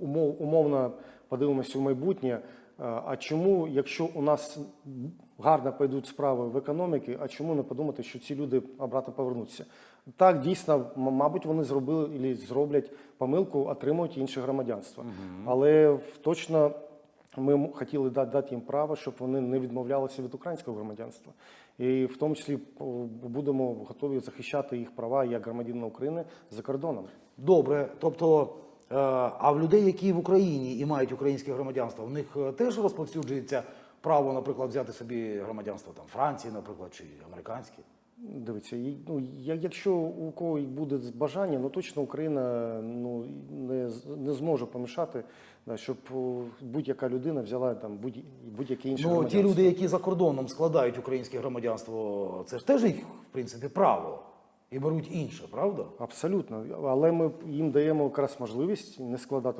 умов, умовно подивимося в майбутнє. е, А чому, якщо у нас гарно пойдуть справи в економіці, а чому не подумати, що ці люди обратно повернуться? Так, дійсно, мабуть, вони зробили і зроблять помилку, отримують інше громадянство. Але точно ми хотіли дати їм право, щоб вони не відмовлялися від українського громадянства. І в тому числі будемо готові захищати їх права як громадянина України за кордоном. Добре, тобто, а в людей, які в Україні і мають українське громадянство, в них е, теж розповсюджується право, наприклад, взяти собі громадянство там Франції, наприклад, чи американське. Дивіться, ну я- якщо у кого буде бажання, ну точно Україна ну не, не зможе помішати, да, щоб будь-яка людина взяла там будь, будь-яке інше Ну, ті люди, які за кордоном складають українське громадянство, це ж теж їх, в принципі, право. І беруть інше, правда? Абсолютно, але ми їм даємо якраз можливість не складати